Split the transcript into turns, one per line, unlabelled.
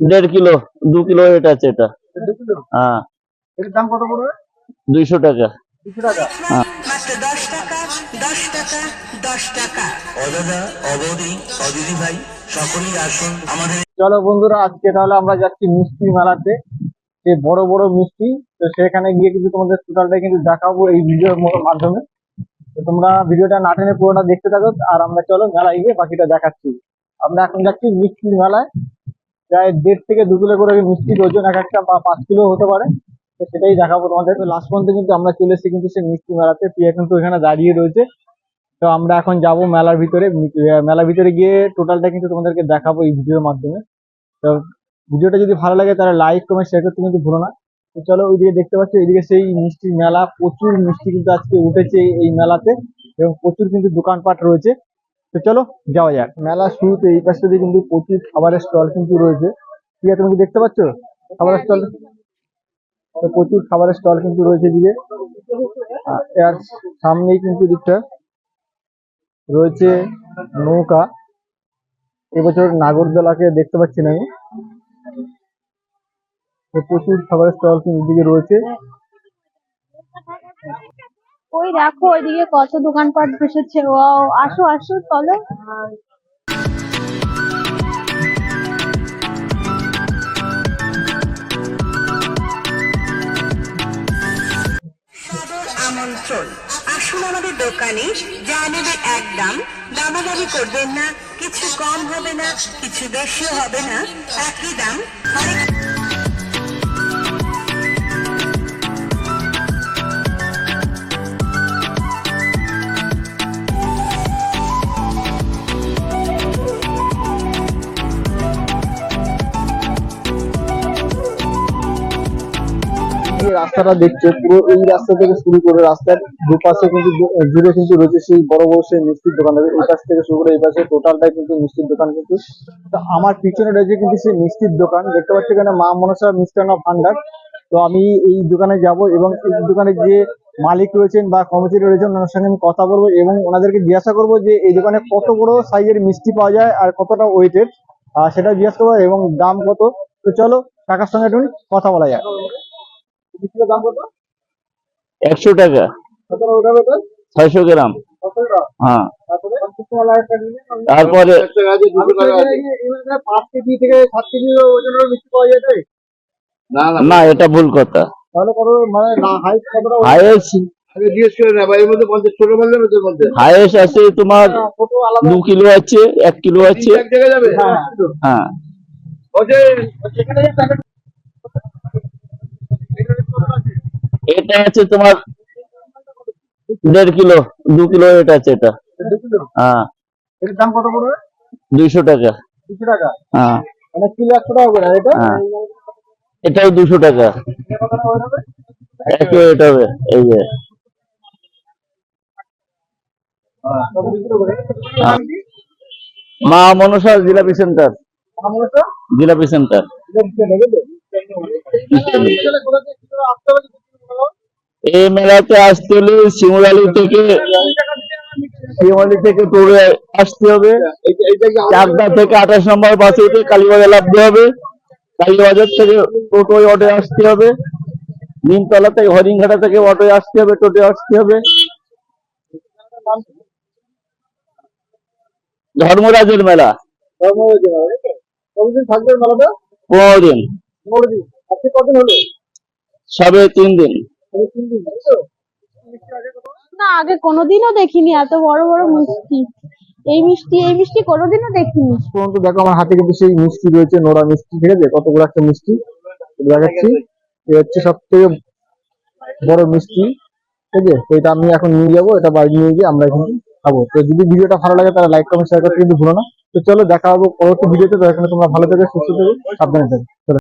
দেড় কিলো দু কিলো এটা আছে এটা। হ্যাঁ।
দাম কত পড়বে?
দুইশো টাকা।
আমাদের
চলো বন্ধুরা আজকে তাহলে আমরা যাচ্ছি মিষ্টি মেলাতে। যে বড় বড় মিষ্টি। তো সেখানে গিয়ে কিন্তু তোমাদের টোটালটা কিন্তু দেখাবো এই ভিডিওর মাধ্যমে। তো তোমরা ভিডিওটা না টেনে পুরোটা দেখতে থাকো। আর আমরা চলো মেলায় গিয়ে বাকিটা দেখাচ্ছি। আমরা এখন যাচ্ছি মিষ্টির মেলায়। প্রায় দেড় থেকে দু কিলো করে মিষ্টির ওজন এক একটা পাঁচ কিলো হতে পারে। তো সেটাই দেখাবো তোমাদের। লাস্ট পর্যন্ত কিন্তু আমরা চলে এসেছি কিন্তু সেই মিষ্টি মেলাতে। প্রিয়া কিন্তু এখানে দাঁড়িয়ে রয়েছে। তো আমরা এখন যাব মেলার ভিতরে। মেলার ভিতরে গিয়ে টোটালটা কিন্তু তোমাদেরকে দেখাবো এই ভিডিওর মাধ্যমে। তো ভিডিওটা যদি ভালো লাগে তাহলে লাইক কমেন্ট শেয়ার করতে কিন্তু ভুলো না। তো চলো ওইদিকে দেখতে পাচ্ছ, এইদিকে সেই মিষ্টির মেলা। প্রচুর মিষ্টি কিন্তু আজকে উঠেছে এই মেলাতে এবং প্রচুর কিন্তু দোকানপাট রয়েছে। তো চলো যাওয়া যাক। মেলা শুরুতে এই পাশে দিয়ে কিন্তু প্রচুর খাবারের স্টল কিন্তু রয়েছে। ঠিক আছে তুমি কি দেখতে পাচ্ছ? খাবারের স্টল? প্রচুর খাবারের স্টল কিন্তু রয়েছে এদিকে। আহ, এর সামনেই কিন্তু দিকটা রয়েছে নৌকা। এবছর নাগরদোলাকে দেখতে পাচ্ছি না আমি। প্রচুর খাবারের স্টল কিন্তু এদিকে রয়েছে।
ওই দেখো, ওইদিকে কত দোকানপাট বসেছে। ও আসো আসো, চলো।
আমন্ত্রণ। আসুন আমাদের দোকানে, যা নেবে এক দাম। দামাদামি করবেন না, কিছু কম হবে না, কিছু বেশি হবে না। একই দাম।
যে রাস্তাটা দেখছে পুরো এই রাস্তা থেকে শুরু করে রাস্তার দুপাশে কিন্তু জুড়ে কিন্তু রয়েছে সেই বড় বড় সেই মিষ্টির দোকান। এই পাশ থেকে শুরু করে এই পাশে টোটালটাই কিন্তু মিষ্টির দোকান কিন্তু। তো আমার পিছনে রয়েছে কিন্তু সেই মিষ্টির দোকান। দেখতে পাচ্ছি এখানে মা মনসা মিষ্টান্ন ভান্ডার। তো আমি এই দোকানে যাব এবং এই দোকানে যে মালিক রয়েছেন বা কর্মচারী রয়েছেন, ওনার সঙ্গে আমি কথা বলব এবং ওনাদেরকে জিজ্ঞাসা করব যে এই দোকানে কত বড় সাইজের মিষ্টি পাওয়া যায় আর কতটা ওয়েটের সেটা জিজ্ঞাসা করব এবং দাম কত? তো চলো টাকার সঙ্গে একটু কথা বলা যায় মিষ্টির দাম কত
একশো টাকা।
ওটা
ছয়শো গ্রাম। হ্যাঁ।
তারপরে?
না এটা ভুল কথা।
মানে?
হায়েস্ট আছে তোমার দু কিলো আছে এক কিলো আছে।
এক জায়গায় যাবে?
হ্যাঁ।
এটা আছে তোমার দেড় কিলো দু কিলো এটা আছে এটা। হ্যাঁ।
এটার দাম কত পড়বে?
দুইশো টাকা।
দুশো টাকা?
হ্যাঁ।
মানে কিলো একশো টাকা করে এটা।
এটাও দুশো টাকা।
হয়ে যাবে?
একই এটা হবে এই যে।
কত কিলো করে?
হ্যাঁ। মা মনসা? জিলাপি সেন্টার জিলাপি সেন্টার এই মেলাতে আসতে হলে শিমুরালি থেকে শিমুরালি থেকে টুরে আসতে হবে। চারটা থেকে আঠাশ নম্বর বাসে উঠে কালীবাজার নামতে হবে। কালীবাজার থেকে টোটোয় অটোয় আসতে হবে। নিমতলা থেকে হরিণঘাটা থেকে অটোয় আসতে হবে টোটোয় আসতে হবে। ধর্মরাজের মেলা। পনেরো দিন। সবে তিন দিন।
না, আগে কোনোদিনও দেখিনি, এত বড় বড় মিষ্টি। এই মিষ্টি এই মিষ্টি কোনোদিনও দেখিনি।
পর্যন্ত দেখো আমার হাতে কিন্তু সেই মিষ্টি রয়েছে নোড়া মিষ্টি, ঠিক আছে? কতগুলো একটা মিষ্টি। দেখাচ্ছি, এ হচ্ছে সব থেকে বড় মিষ্টি, ঠিক আছে? এটা আমি এখন নিয়ে যাব, এটা বাড়ি নিয়ে গিয়ে আমরা কিন্তু খাব। তো যদি ভিডিওটা ভালো লাগে তাহলে লাইক কমেন্ট শেয়ার করতে কিন্তু ভুলো না। তো চলো দেখা হব পরবর্তী ভিডিওতে, তো এখানে তোমরা ভালো থেকে, সুস্থ থেকে, সাবধানে থাকো। চলো